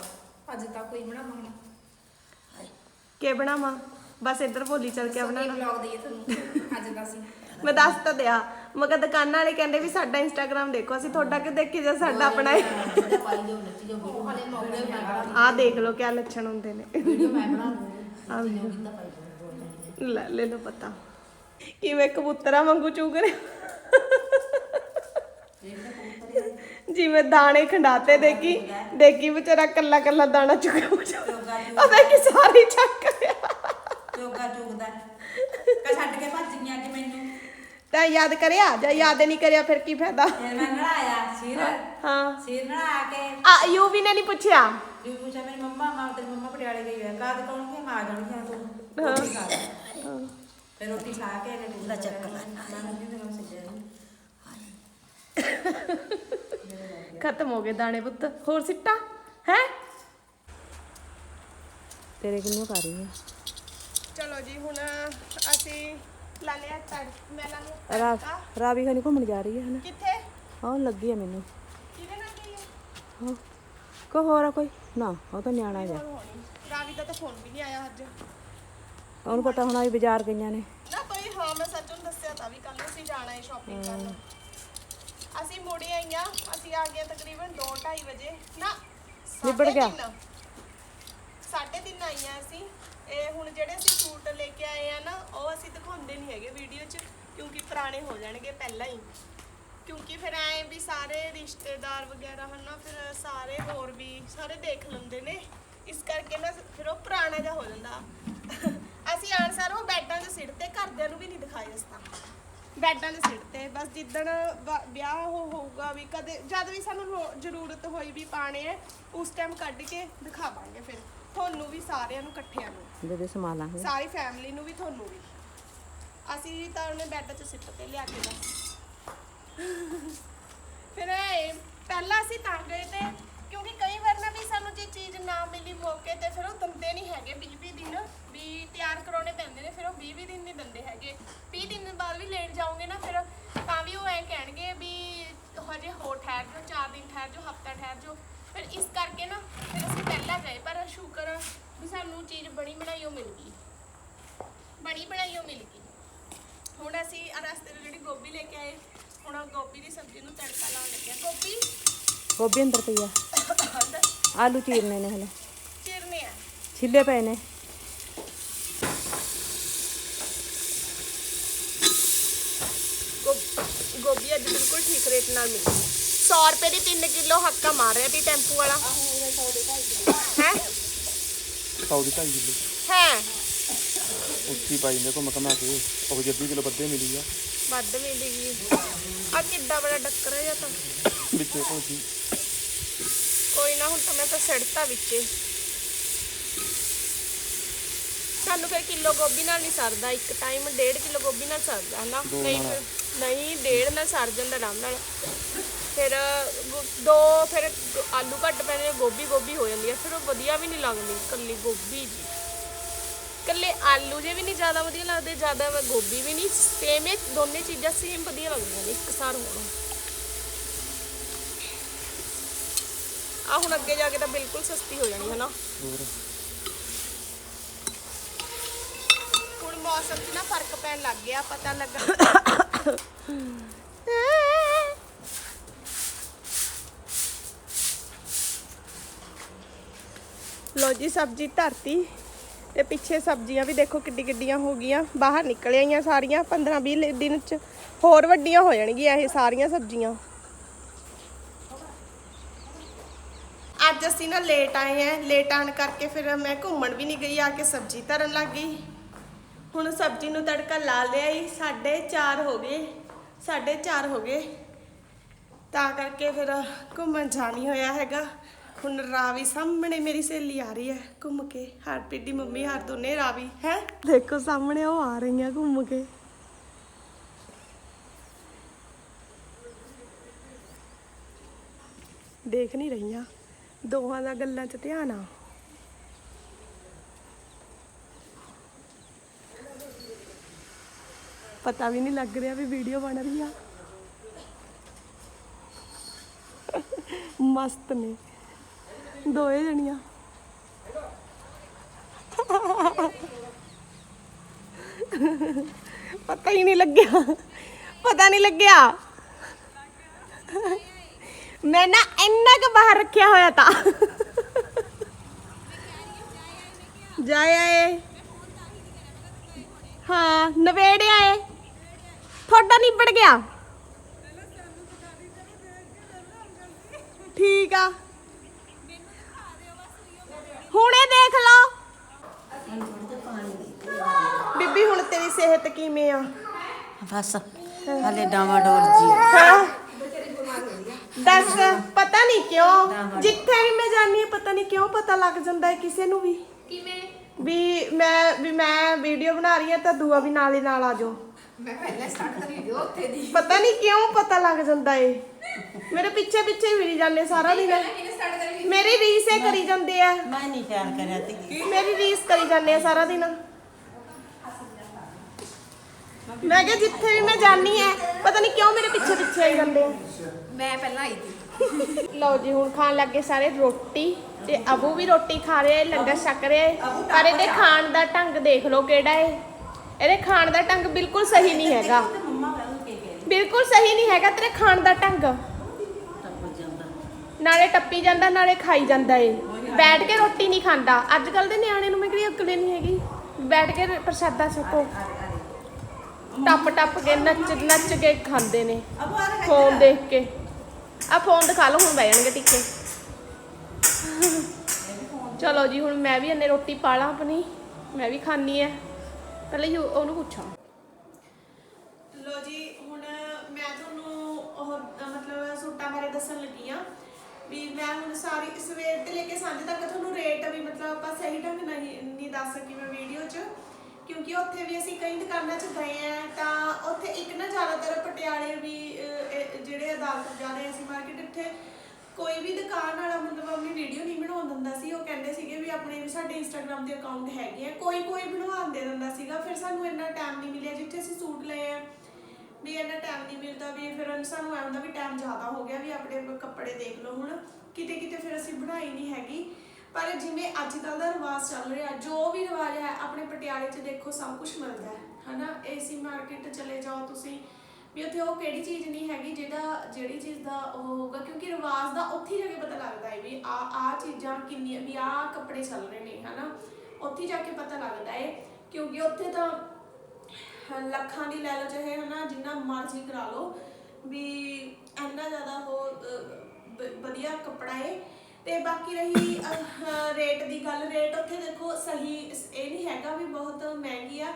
ਅੱਜ ਤੱਕ ਕੋਈ ਬਣਾਵਾਂਗੇ ਕੇ ਬਣਾਵਾਂ? ਬਸ ਇੱਧਰ ਭੋਲੀ ਚੱਲ ਕੇ ਬਣਾਣਾ ਵਲੌਗ ਦਈਏ ਤੁਹਾਨੂੰ। ਅੱਜ ਦਾ ਸੀ। ਮੈਂ ਦੱਸ ਤਾਂ ਦਿਆ। ਮੈਂ ਕਿਹਾ ਦੁਕਾਨਾਂ ਵਾਲੇ ਕਹਿੰਦੇ ਵੀ ਸਾਡਾ ਇੰਸਟਾਗ੍ਰam ਦੇਖੋ ਅਸੀਂ ਤੁਹਾਡਾ ਕਿ ਦੇਖੀ ਜੇ ਸਾਡਾ ਆਪਣਾ ਹੈ? ਪਾਈ ਜੋ ਨੱਚੀ ਜੋ ਵੀਡੀਓ ਹਲੇ ਮੌਕੇ ਤੇ ਮੈਂ ਬਣਾ ਆਹ ਦੇਖ ਲਓ ਕਿਆ ਲੱਛਣ ਹੁੰਦੇ ਨੇ। ਵੀਡੀਓ ਮੈਂ ਬਣਾ ਲੂੰਗੀ ਆਹ ਵੇਖੋ। ਕਿੱਦਾਂ ਪਾਈ ਜੋ ਲੈ ਲੈ ਲਓ ਪਤਾ। ਕਿਵੇਂ ਕਬੂਤਰਾਂ ਵਾਂਗੂ ਚੂਗ ਰਿਹਾ ਜਿਵੇਂ ਦਾਣੇ ਖੰਡਾਤੇ ਦੇਖੀ ਦੇਖੀ ਵਿਚਾਰਾ ਕੱਲਾ ਕੱਲਾ ਦਾਣਾ ਚੁੱਕਿਆ ਉਹ ਦੇਖੀ ਸਾਰੇ ਚੱਕ ਚੋਗਾ ਚੁਗਦਾ ਕਾ ਛੱਡ ਕੇ ਭੱਜ ਗਈਆਂ ਅੱਜ ਮੈਨੂੰ ਤਾਂ ਯਾਦ ਕਰਿਆ ਜਾਂ ਯਾਦ ਨਹੀਂ ਕਰਿਆ ਫਿਰ ਕੀ ਫਾਇਦਾ ਫਿਰ ਮੈਂ ਨੜਾਇਆ ਸਿਰ ਹਾਂ ਸਿਰ ਨੜਾ ਕੇ ਆ ਯੂ ਵੀ ਨੇ ਨਹੀਂ ਪੁੱਛਿਆ ਜੀ ਪੁੱਛਿਆ ਮੇਰੀ ਮੰਮਾ ਮਾਂ ਤੇਰੀ ਮੰਮਾ ਪਟਿਆਲੇ ਗਈ ਹੈ ਕਾਦ ਕੌਣ ਕਿ ਮਾਂ ਜਾਣ ਗਿਆ ਤੂੰ ਰੋਟੀ ਖਾ ਲੈ ਫਿਰ ਰੋਟੀ ਖਾ ਕੇ ਇਹਨੇ ਪੂਰਾ ਚੱਕ ਲੈ ਮੈਂ ਮੰਮੀ ਦੇ ਨਾਲ ਸਿੱਧੇ ਖਤਮ ਹੋ ਗਏ ਦਾਣੇ ਪੁੱਤ। ਹੋਰ ਸਿੱਟਾ? ਹੈ? ਤੇਰੇ ਕਿੰਨੂੰ ਕਰ ਰਹੀ ਹੈ ਚਲੋ ਜੀ ਹੁਣ ਅਸੀਂ ਲਾ ਲਿਆ ਤੜ ਮੈਂ ਲਾ ਲਿਆ ਰਾ ਤੜਕਾ। ਰਾਵੀ ਖਣੀ ਘੁੰਮਣ ਜਾ ਰਹੀ ਹੈ ਹਨਾ? ਕਿੱਥੇ? ਹਾਂ ਲੱਗੀ ਹੈ ਮੈਨੂੰ। ਕਿਹਦੇ ਨਾਲ ਗਈ ਹੈ? ਹਾਂ। ਕੋ ਹੋਰ ਆ ਕੋਈ? ਨਾ ਉਹ ਤਾਂ ਨਿਆਣਾ ਜਾ ਹੋਣੀ? ਰਾਵੀ ਦਾ ਤਾਂ ਫੋਨ ਵੀ ਨਹੀਂ ਆਇਆ ਅੱਜ। ਉਹਨੂੰ ਪਤਾ ਹੋਣਾ ਵੀ ਬਾਜ਼ਾਰ ਗਈਆਂ ਨੇ। ਨਾ ਕੋਈ ਹਾਂ ਮੈਂ ਸੱਚ ਨੂੰ ਦੱਸਿਆ ਤਾਂ ਵੀ ਕੱਲ ਨੂੰ ਅਸੀਂ ਜਾਣਾ ਹੈ ਸ਼ਾਪਿੰਗ ਕਰਨ। ਅਸੀਂ ਮੁੜੇ ਆਈਆਂ ਅਸੀਂ ਆ ਗਏ ਤਕਰੀਬਨ 2:30 ਵਜੇ। ਨਾ ਨਿਬੜ ਗਿਆ। 3:30 ਆਈਆਂ ਅਸੀਂ। ਇਹ ਹੁਣ ਜਿਹੜੇ ਅਸੀਂ ਸੂਟ ਲੈ ਕੇ ਆਏ ਆ ਨਾ ਉਹ ਅਸੀਂ ਦਿਖਾਉਂਦੇ ਨਹੀਂ ਹੈਗੇ ਵੀਡੀਓ 'ਚ ਕਿਉਂਕਿ ਪੁਰਾਣੇ ਹੋ ਜਾਣਗੇ ਪਹਿਲਾਂ ਹੀ। ਕਿਉਂਕਿ ਫਿਰ ਐ ਵੀ ਸਾਰੇ ਰਿਸ਼ਤੇਦਾਰ ਵਗੈਰਾ ਹਨ ਨਾ ਫਿਰ ਸਾਰੇ ਹੋਰ ਵੀ ਸਾਰੇ ਦੇਖ ਲੈਂਦੇ ਨੇ। ਇਸ ਕਰਕੇ ਨਾ ਫਿਰ ਉਹ ਪੁਰਾਣਾ ਜਿਹਾ ਹੋ ਜਾਂਦਾ। ਅਸੀਂ ਆਨਸਰ ਉਹ ਬੈੱਡਾਂ 'ਚ ਸਿੱਟਦੇ ਘਰਦਿਆਂ ਨੂੰ ਵੀ ਨਹੀਂ ਦਿਖਾਏ ਇਸ ਤਾਂ। ਬੈੱਡਾਂ ਸਿੱਟਦੇ ਬਸ ਜਿੱਦਣ ਵਾ- ਵਿਆਹ ਹੋ ਹੋਊਗਾ ਵੀ ਕਦੇ ਜਦ ਵੀ ਸਾਨੂੰ ਜ਼ਰੂਰਤ ਹੋਈ ਵੀ ਪਾਣੇ ਆ ਉਸ ਟਾਈਮ ਕੱਢ ਕੇ ਦਿਖਾਵਾਂਗੇ ਫਿਰ। ਤੁਹਾਨੂੰ ਵੀ ਸਾਰਿਆਂ ਨੂੰ ਇਕੱਠਿਆਂ ਨੂੰ। ਜਦੋਂ ਸਮਾ ਲਾਂਗੇ। ਸਾਰੀ ਫੈਮਿਲੀ ਨੂੰ ਵੀ ਤੁਹਾਨੂੰ ਵੀ। ਅਸੀਂ ਤਾਂ ਉਹਨੇ ਬੈੱਡ 'ਚ ਸਿੱਟ ਤੇ ਲਿਆ ਕੇ ਬਸ। ਫਿਰ ਇਹ ਪਹਿਲਾਂ ਅਸੀਂ ਤਾਂ ਗਏ ਤੇ ਕਿਉਂਕਿ ਕਈ ਵਾਰ ਨਾ ਵੀ ਸਾਨੂੰ ਜੇ ਚੀਜ਼ ਨਾ ਮਿਲੀ ਮੌਕੇ ਤੇ ਫਿਰ ਉਹ ਦਿੰਦੇ 20 20 ਦਿਨ ਨਹੀਂ ਦਿੰਦੇ ਹੈਗੇ। 20 ਦਿਨ ਬਾਅਦ ਵੀ ਲੇਟ ਜਾਓਗੇ ਨਾ ਫਿਰ ਤਾਂ ਵੀ ਉਹ ਐ ਕਹਿਣਗੇ ਵੀ ਹਜੇ ਹੋਰ ਠਹਿਰ ਜਾਓ 4 ਦਿਨ ਠਹਿਰ ਜਾਓ ਹਫਤਾ ਠਹਿਰ ਜਾਓ। ਫਿਰ ਇਸ ਕਰਕੇ ਨਾ ਫਿਰ ਅਸੀਂ ਪਹਿਲਾਂ ਗਏ ਪਰ ਸ਼ੁਕਰ ਆ ਵੀ ਸਾਨੂੰ ਚੀਜ਼ ਬਣੀ ਬਣਾਈ ਉਹ ਮਿਲ ਗਈ। ਬਣੀ ਬਣਾਈ ਉਹ ਮਿਲ ਗਈ। ਹੁਣ ਅਸੀਂ ਆ ਰਸਤੇ 'ਚ ਜਿਹੜੀ ਗੋਭੀ ਲੈ ਕੇ ਆਏ ਹੁਣ ਗੋਭੀ ਦੀ ਸਬਜ਼ੀ ਨੂੰ ਤੜਕਾ ਲਾਉਣ ਲੱਗਿਆ ਗੋਭੀ? ਗੋਭੀ ਅੰਦਰ ਪਈ ਆ। ਆਲੂ ਚੀਰਨੇ ਨੇ ਹਲੇ। ਚਿਰਨੇ ਆ। ਛਿੱਲੇ ਪਏ ਨੇ ਗੋ- ਅੱਜ ਬਿਲਕੁਲ ਠੀਕ ਰੇਟ ਨਾਲ ਮਿਲੀ 100 ਰੁਪਏ ਦੀ 3 ਕਿਲੋ ਹੱਕਾ ਮਾਰ ਰਿਹਾ ਤੀ ਟੈਂਪੂ ਵਾਲਾ। ਹੈ? ਸੌ ਦੀ ਢਾਈ ਕਿਲੋ। ਹੈ? ਉੱਚੀ ਪਾਈ ਨੇ ਘੁੰਮ ਘਮਾ ਕੇ। ਉਹ ਜੱਦੀ ਕਿਲੋ ਵੱਧੇ ਮਿਲੀ ਆ। ਵੱਧ ਮਿਲੇਗੀ ਆ ਕਿੱਡਾ ਬੜਾ ਡੱਕਰ ਹੈ ਜਾਂ ਤਾਂ। ਵਿੱਚੇ ਕੋਲ ਸੀ ਨਾ ਹੁਣ ਤਾਂ ਮੈਂ ਤਾਂ ਸਿੜਤਾ ਵਿੱਚੇ। ਸਾਨੂੰ ਫਿਰ ਕਿਲੋ ਗੋਭੀ ਨਾਲ ਨਹੀਂ ਸਰਦਾ। ਇੱਕ ਟਾਈਮ ਡੇਢ ਕਿਲੋ ਗੋਭੀ ਨਾਲ ਸਰਦਾ ਹਨਾ? ਨਹੀਂ ਫਿਰ ਨਹੀਂ ਡੇਢ ਨਾਲ ਸਰ ਜਾਂਦਾ ਆਰਾਮ ਨਾਲ। ਫਿਰ ਗੋ- ਦੋ ਫਿਰ ਗ- ਆਲੂ ਘੱਟ ਪੈਣੇ ਨੇ, ਗੋਭੀ ਗੋਭੀ ਹੋ ਜਾਂਦੀ ਹੈ ਫਿਰ ਉਹ ਵਧੀਆ ਵੀ ਨਹੀਂ ਲੱਗਦੀ ਕੱਲੀ ਗੋਭੀ ਜੀ। ਕੱਲੇ ਆਲੂ ਜੇ ਵੀ ਨਹੀਂ ਜ਼ਿਆਦਾ ਵਧੀਆ ਲੱਗਦੇ ਜ਼ਿਆਦਾ ਗੋਭੀ ਵੀ ਨਹੀਂ ਸੇਮ ਇਹ ਦੋਨੇ ਚੀਜ਼ਾਂ ਸੇਮ ਵਧੀਆ ਲੱਗਦੀਆਂ ਨੇ ਇੱਕਸਾਰ ਹੋਣ ਆ ਹੁਣ ਅੱਗੇ ਜਾ ਕੇ ਤਾਂ ਬਿਲਕੁਲ ਸਸਤੀ ਹੋ ਜਾਣੀ ਹੈ ਨਾ ਹੁਣ ਮੌਸਮ 'ਚ ਨਾ ਫ਼ਰਕ ਪੈਣ ਲੱਗ ਗਿਆ ਪਤਾ ਲੱਗਾ। ਲੋ ਜੀ ਸਬਜ਼ੀ ਧਰਤੀ ਤੇ ਪਿੱਛੇ ਸਬਜ਼ੀਆਂ ਵੀ ਦੇਖੋ ਕਿੱਡੀ ਕਿੱਡੀਆਂ ਹੋ ਗਈਆਂ ਬਾਹਰ ਨਿਕਲ ਆਈਆਂ ਸਾਰੀਆਂ 15 20 ਦਿਨ ਚ ਹੋਰ ਵੱਡੀਆਂ ਹੋ ਜਾਣਗੀਆਂ ਇਹ ਸਾਰੀਆਂ ਸਬਜ਼ੀਆਂ ਅੱਜ ਅਸੀਂ ਨਾ ਲੇਟ ਆਏ ਆ ਲੇਟ ਆਣ ਕਰਕੇ ਫਿਰ ਮੈਂ ਘੁੰਮਣ ਵੀ ਨਹੀਂ ਗਈ ਆ ਕੇ ਸਬਜ਼ੀ ਧਰਨ ਲੱਗ ਗਈ ਹੁਣ ਸਬਜ਼ੀ ਨੂੰ ਤੜਕਾ ਲਾ ਲਿਆ ਹੀ 4:30 ਹੋ ਗਏ 4:30 ਹੋ ਗਏ। ਤਾਂ ਕਰਕੇ ਫਿਰ ਘੁੰਮਣ ਜਾਣੀ ਹੋਇਆ ਹੈਗਾ। ਹੁਣ ਰਾਵੀ ਸਾਹਮਣੇ ਮੇਰੀ ਸਹੇਲੀ ਆ ਰਹੀ ਹੈ ਘੁੰਮ ਕੇ। ਹਰਪ੍ਰੀਤ ਦੀ ਮੰਮੀ, ਹਰ ਦੋਨੇ ਰਾਵੀ, ਹੈ? ਦੇਖੋ ਸਾਹਮਣੇ ਉਹ ਆ ਰਹੀਆਂ ਘੁੰਮ ਕੇ। ਦੇਖ ਨਹੀਂ ਰਹੀਆਂ। ਦੋਹਾਂ ਦਾ ਗੱਲਾਂ 'ਚ ਧਿਆਨ ਆ। ਪਤਾ ਵੀ ਨਹੀਂ ਲੱਗ ਰਿਹਾ ਵੀ ਵੀਡੀਓ ਬਣ ਰਹੀ ਆ। ਮਸਤ ਨੇ। ਦੋਏ ਜਣੀਆਂ। ਪਤਾ ਹੀ ਨਹੀਂ ਲੱਗਿਆ। ਪਤਾ ਨਹੀਂ ਲੱਗਿਆ। ਮੈਂ ਨਾ ਇੰਨਾ ਕੁ ਬਾਹਰ ਰੱਖਿਆ ਹੋਇਆ ਤਾਂ। ਜਾਇਆ ਏ ਹਾਂ ਨਵੇੜੇ ਏ। ਤੁਹਾਡਾ ਨਿਬੜ ਗਿਆ। ਠੀਕ ਆ। ਹੁਣੇ ਦੇਖ ਲਓ। ਬੀਬੀ ਹੁਣ ਤੇਰੀ ਸਿਹਤ ਕਿਵੇਂ ਆ? ਬਸ ਹਲੇ ਡਾਵਾ ਡੋਲ ਜੀ। ਹਾਂ? ਦੱਸ ਪਤਾ ਨਹੀਂ ਕਿਉਂ? ਜਿੱਥੇ ਵੀ ਮੈਂ ਜਾਂਦੀ ਹਾਂ ਪਤਾ ਨਹੀਂ ਕਿਉਂ ਪਤਾ ਲੱਗ ਜਾਂਦਾ ਹੈ ਕਿਸੇ ਨੂੰ ਵੀ। ਕਿਵੇਂ? ਵੀ ਮੈਂ ਵੀ ਮੈਂ ਵੀਡੀਓ ਬਣਾ ਰਹੀ ਹਾਂ ਤਾਂ ਦੂਆ ਵੀ ਨਾਲ ਹੀ ਨਾਲ ਆ ਜਾਓ। ਮੈਂ ਪਹਿਲਾਂ ਸਟਾਰਟ ਕਰੀ ਵੀਡੀਓ ਉੱਥੇ ਦੀ। ਪਤਾ ਨਹੀਂ ਕਿਉਂ ਪਤਾ ਲੱਗ ਜਾਂਦਾ ਏ। ਮੇਰੇ ਪਿੱਛੇ ਪਿੱਛੇ ਹੀ ਫਿਰੀ ਜਾਂਦੇ ਸਾਰਾ ਦਿਨ। ਕਿਵੇਂ ਸਟਾਰਟ ਕਰੀ ਮੇਰੀ ਰੀਸ ਏ ਕਰੀ ਜਾਂਦੇ ਆ। ਮੈਂ ਨਹੀਂ ਪਿਆਰ ਕਰਿਆ ਤੇ ਮੇਰੀ ਰੀਸ ਕਰੀ ਜਾਂਦੇ ਆ ਸਾਰਾ ਦਿਨ। ਮੈਂ ਕਿਹਾ ਜਿੱਥੇ ਵੀ ਮੈਂ ਜਾਣੀ ਐ ਪਤਾ ਨਹੀਂ ਕਿਉਂ ਮੇਰੇ ਪਿੱਛੇ ਪਿੱਛੇ ਆਈ ਜਾਂਦੇ ਆ। ਮੈਂ ਪਹਿਲਾਂ ਆਈ ਸੀ। ਲਓ ਜੀ ਹੁਣ ਖਾਣ ਲੱਗੇ ਸਾਰੇ ਰੋਟੀ ਤੇ ਅਬੂ ਵੀ ਰੋਟੀ ਖਾ ਰਿਹਾ ਹੈ ਲੰਗਰ ਛਕ ਰਿਹਾ ਹੈ ਪਰ ਇਹਦੇ ਖਾਣ ਦਾ ਢੰਗ ਦੇਖ ਲਓ ਕਿਹੜਾ ਹੈ ਇਹਦੇ ਖਾਣ ਦਾ ਢੰਗ ਬਿਲਕੁਲ ਸਹੀ ਨਹੀਂ ਹੈਗਾ। ਬਿਲਕੁਲ ਸਹੀ ਨਹੀਂ ਹੈਗਾ ਤੇਰੇ ਖਾਣ ਦਾ ਢੰਗ। ਨਾਲੇ ਟੱਪੀ ਜਾਂਦਾ ਨਾਲੇ ਖਾਈ ਜਾਂਦਾ ਏ। ਬੈਠ ਕੇ ਰੋਟੀ ਨਹੀਂ ਖਾਂਦਾ। ਅੱਜ ਕੱਲ ਦੇ ਨਿਆਣੇ ਨੂੰ ਮੈਂ ਕਿਹੜੀ ਅਕਲ ਨਹੀਂ ਹੈਗੀ। ਬੈਠ ਕੇ ਪ੍ਰਸ਼ਾਦਾ ਛਕੋ ਟੱਪ ਟੱਪ ਕੇ ਨੱਚ ਨੱਚ ਕੇ ਖਾਂਦੇ ਨੇ। ਫੋਨ ਦੇਖ ਕੇ। ਆ ਫੋਨ ਦਿਖਾ ਲਓ ਹੁਣ ਬਹਿ ਜਾਣਗੇ ਟਿੱਕੇ। ਚਲੋ ਜੀ ਹੁਣ ਮੈਂ ਵੀ ਇਹਨੇ ਰੋਟੀ ਪਾ ਲਾਂ ਆਪਣੀ। ਮੈਂ ਵੀ ਖਾਣੀ ਹੈ ਪਹਿਲੇ ਹੀ ਉਹਨੂੰ ਪੁੱਛਾਂ। ਲੋ ਜੀ ਹੁਣ ਮੈਂ ਤੁਹਾਨੂੰ ਉਹ ਅ, ਮਤਲਬ ਸੂਟਾਂ ਬਾਰੇ ਦੱਸਣ ਲੱਗੀ ਆ ਵੀ ਮੈਂ ਹੁਣ ਸਾਰੀ ਸਵੇਰ ਤੋਂ ਲੈ ਕੇ ਸਾਂਝ ਤੱਕ ਤੁਹਾਨੂੰ ਰੇਟ ਵੀ ਮਤਲਬ ਆਪਾਂ ਸਹੀ ਢੰਗ ਨਹੀਂ ਨਹੀਂ ਦੱਸ ਸਕੀ ਮੈਂ ਵੀਡੀਓ 'ਚ ਕਿਉਂਕਿ ਉੱਥੇ ਵੀ ਅਸੀਂ ਕਈ ਦੁਕਾਨਾਂ 'ਚ ਗਏ ਆ ਤਾਂ ਉੱਥੇ ਇੱਕ ਨਾ ਜ਼ਿਆਦਾਤਰ ਪਟਿਆਲੇ ਵੀ ਅ, ਇਹ ਜਿਹੜੇ ਅਦਾਲਤ ਰਹੇ ਸੀ ਮਾਰਕੀਟ ਇੱਥੇ ਕੋਈ ਵੀ ਦੁਕਾਨ ਵਾਲਾ ਮਤਲਬ ਆਪਣੀ ਵੀਡੀਓ ਨਹੀਂ ਬਣਾਉਣ ਦਿੰਦਾ ਸੀ, ਉਹ ਕਹਿੰਦੇ ਸੀਗੇ ਵੀ ਆਪਣੇ ਵੀ ਸਾਡੇ ਇੰਸਟਾਗ੍ਰam ਦੇ ਅਕਾਊਂਟ ਹੈਗੇ ਆ, ਕੋਈ ਕੋਈ ਬਣਵਾਉਣ ਦੇ ਦਿੰਦਾ ਸੀਗਾ, ਫਿਰ ਸਾਨੂੰ ਇੰਨਾ ਟਾਈਮ ਨਹੀਂ ਮਿਲਿਆ ਜਿੱਥੇ ਅਸੀਂ ਸੂਟ ਲਏ ਆ। ਵੀ ਇੰਨਾ ਟਾਈਮ ਨਹੀਂ ਮਿਲਦਾ, ਵੀ ਫਿਰ ਸਾਨੂੰ ਐਂ ਹੁੰਦਾ ਵੀ ਟਾਈਮ ਜ਼ਿਆਦਾ ਹੋ ਗਿਆ, ਵੀ ਆਪਣੇ ਕੱਪੜੇ ਦੇਖ ਲਓ ਹੁਣ, ਕਿਤੇ ਕਿਤੇ ਫਿਰ ਅਸੀਂ ਬਣਾਈ ਨਹੀਂ ਹੈਗੀ। ਪਰ ਜਿਵੇਂ ਅੱਜ ਕੱਲ ਦਾ ਰਿਵਾਜ ਚੱਲ ਰਿਹਾ, ਜੋ ਵੀ ਰਿਵਾਜ ਹੈ, ਆਪਣੇ ਪਟਿਆਲੇ 'ਚ ਦੇਖੋ ਸਭ ਕੁਝ ਮਿਲਦਾ ਹੈ, ਹਨਾ? ਏਸੀ ਮਾਰਕੀਟ ਚਲੇ ਜਾਓ ਤੁਸੀਂ ਵੀ ਉੱਥੇ ਉਹ ਕਿਹੜੀ ਚੀਜ਼ ਨਹੀਂ ਹੈਗੀ ਜਿਹਦਾ, ਜਿਹੜੀ ਚੀਜ਼ ਦਾ ਉਹ ਹੋਊਗਾ, ਕਿਉਂਕਿ ਰਿਵਾਜ ਦਾ ਉੱਥੇ ਜਾ ਕੇ ਪਤਾ ਲੱਗਦਾ ਹੈ ਵੀ ਆ ਆ ਚੀਜ਼ਾਂ ਕਿੰਨੀਆਂ, ਵੀ ਆ ਕੱਪੜੇ ਚੱਲ ਰਹੇ ਨੇ, ਹਨਾ? ਉੱਥੇ ਜਾ ਕੇ ਪਤਾ ਲੱਗਦਾ ਹੈ, ਕਿਉਂਕਿ ਉੱਥੇ ਤਾਂ ਲੱਖਾਂ ਦੀ ਲੈ ਲਓ, ਚਾਹੇ, ਹਨਾ, ਜਿੰਨਾ ਮਰਜ਼ੀ ਕਰਾ ਲਓ, ਵੀ ਇੰਨਾ ਜ਼ਿਆਦਾ ਉਹ ਵਧੀਆ ਕੱਪੜਾ ਏ ਤੇ ਬਾਕੀ ਰਹੀ ਰੇਟ ਦੀ ਗੱਲ, ਰੇਟ ਉੱਥੇ ਦੇਖੋ ਸਹੀ, ਇਹ ਨਹੀਂ ਹੈਗਾ ਵੀ ਬਹੁਤ ਮਹਿੰਗੀ ਆ।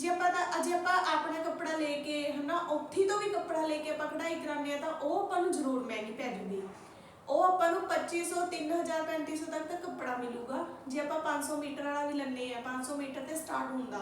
ਜੇ ਆਪਾਂ ਤਾਂ ਅਜੇ ਆਪਾਂ ਆਪਣਾ ਕੱਪੜਾ ਲੈ ਕੇ ਹਨਾ, ਉੱਥੇ ਤੋਂ ਵੀ ਕੱਪੜਾ ਲੈ ਕੇ ਆਪਾਂ ਕਢਾਈ ਕਰਾਉਂਦੇ ਆ ਤਾਂ ਉਹ ਆਪਾਂ ਨੂੰ ਜ਼ਰੂਰ ਮਹਿੰਗੀ ਪੈ ਜੂਗੀ। ਉਹ ਆਪਾਂ ਨੂੰ 2500 3000 3500 ਤੱਕ ਦਾ ਕੱਪੜਾ ਮਿਲੂਗਾ। ਜੇ ਆਪਾਂ 500 ਮੀਟਰ ਵਾਲਾ ਵੀ ਲੈਣੇ ਆ 500 ਮੀਟਰ ਤੇ ਸਟਾਰਟ ਹੁੰਦਾ,